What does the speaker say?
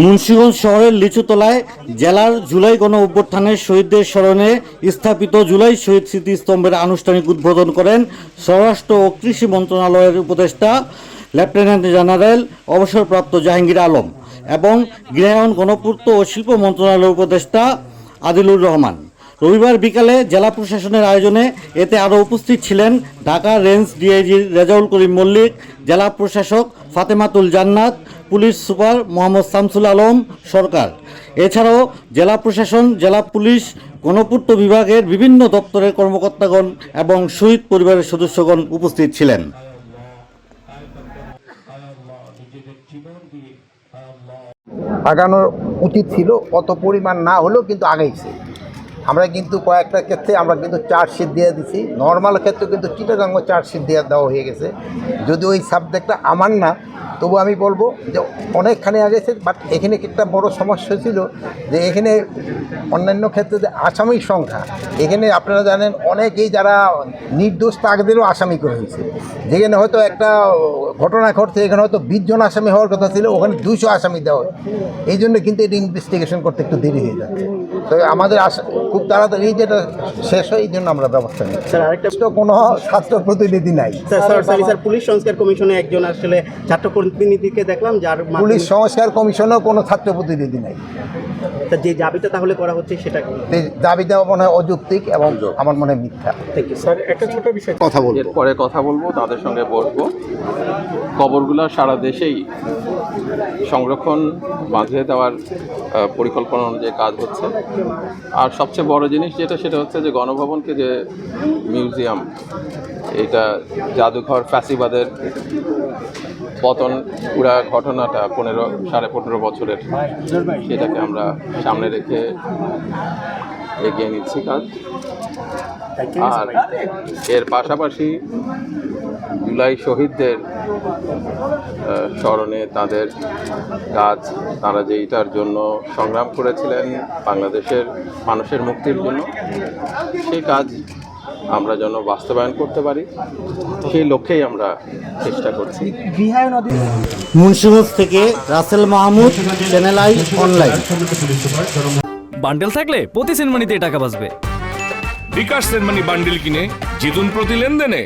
মুন্সিগঞ্জ শহরের লিচুতলায় জেলার জুলাই গণ অভ্যুত্থানের শহীদদের স্মরণে স্থাপিত জুলাই শহীদ স্মৃতিস্তম্ভের আনুষ্ঠানিক উদ্বোধন করেন স্বরাষ্ট্র ও কৃষি মন্ত্রণালয়ের উপদেষ্টা, লেফটেন্যান্ট জেনারেল, অবসরপ্রাপ্ত জাহাঙ্গীর আলম এবং গৃহায়ন গণপূর্ত ও শিল্প মন্ত্রণালয়ের উপদেষ্টা আদিলুর রহমান। রবিবার বিকালে জেলা প্রশাসনের আয়োজনে এতে আরও উপস্থিত ছিলেন ঢাকা রেঞ্জ ডিআইজি রেজাউল করিম মল্লিক, জেলা প্রশাসক ফাতেমাতুল জান্নাত, পুলিশ সুপার মোহাম্মদ শামসুল আলম সরকার। এছাড়াও জেলা প্রশাসন, জেলা পুলিশ, গণপূর্ত বিভাগের বিভিন্ন দপ্তরের কর্মকর্তাগণ এবং শহীদ পরিবারের সদস্যগণ উপস্থিত ছিলেন। আগানো উচিত ছিল, অত পরিমাণ না হলেও কিন্তু আগাইছে আমরা কিন্তু কয়েকটা ক্ষেত্রে আমরা কিন্তু চার্জশিট দিয়ে দিছি। নর্মাল ক্ষেত্রে কিন্তু চিটাগাঙ্গ চার্জশিট দিয়ে দেওয়া হয়ে গেছে। যদি ওই সাবজেক্টটা আমার না, তবু আমি বলব যে অনেকখানি আগেছে বাট এখানে একটা বড় সমস্যা ছিল যে এখানে অন্যান্য ক্ষেত্রে যে আসামির সংখ্যা, এখানে আপনারা জানেন অনেকেই যারা নির্দোষ তাকদেরও আসামি করে হয়েছে। যেখানে হয়তো একটা ঘটনা ঘটছে, এখানে হয়তো বিশ জন আসামি হওয়ার কথা ছিল, ওখানে দুইশো আসামি দেওয়া। এই জন্য কিন্তু এটা ইনভেস্টিগেশন করতে একটু দেরি হয়ে যাচ্ছে। তো আমাদের আশা খুব তাড়াতাড়ি যেটা শেষ হয় এই জন্য আমরা ব্যবস্থা নিই স্যার আরেকটা তো কোনো ছাত্র প্রতিনিধি নাই। Sir sir sorry sir police সংস্কার কমিশনে একজন আসলে ছাত্র প্রতিনিধিকে দেখলাম যার পুলিশ সংস্কার কমিশনেও কোনো ছাত্র প্রতিনিধি নাই। স্যার, যে দাবিটা তাহলে করা হচ্ছে সেটা কি? এই মনে হয় অযৌক্তিক এবং আমার মনে হয় মিথ্যা। স্যার একটা ছোট বিষয় কথা বলব। পরে কথা বলব তাদের সঙ্গে বসবো। কবরগুলো সারা দেশেই সংরক্ষণ বাঁধিয়ে দেওয়ার পরিকল্পনা অনুযায়ী কাজ হচ্ছে। আর সবচেয়ে বড় জিনিস যেটা সেটা হচ্ছে যে গণভবনকে যে মিউজিয়াম এটা জাদুঘর ফ্যাসিবাদের পতন পুরা ঘটনাটা পনেরো সাড়ে পনেরো বছরের সেটাকে আমরা সামনে রেখে এগিয়ে নিচ্ছি কাজ। আর এর পাশাপাশি জুলাই শহীদদের স্মরণে তাদের কাজ তারা যে এটার জন্য সংগ্রাম করেছিলেন বাংলাদেশের মানুষের মুক্তির জন্য সেই কাজ আমরা যেন বাস্তবায়ন করতে পারি সেই লক্ষ্যেই আমরা চেষ্টা করছি। মুন্সিগঞ্জ থেকে Rasel Mahmud channel I online bundle থাকলে প্রতি সেনমানিতে টাকা বাঁচবে। বিকাশ সেনমানি বান্ডিল কিনে জিতুন প্রতি লেনদেনে।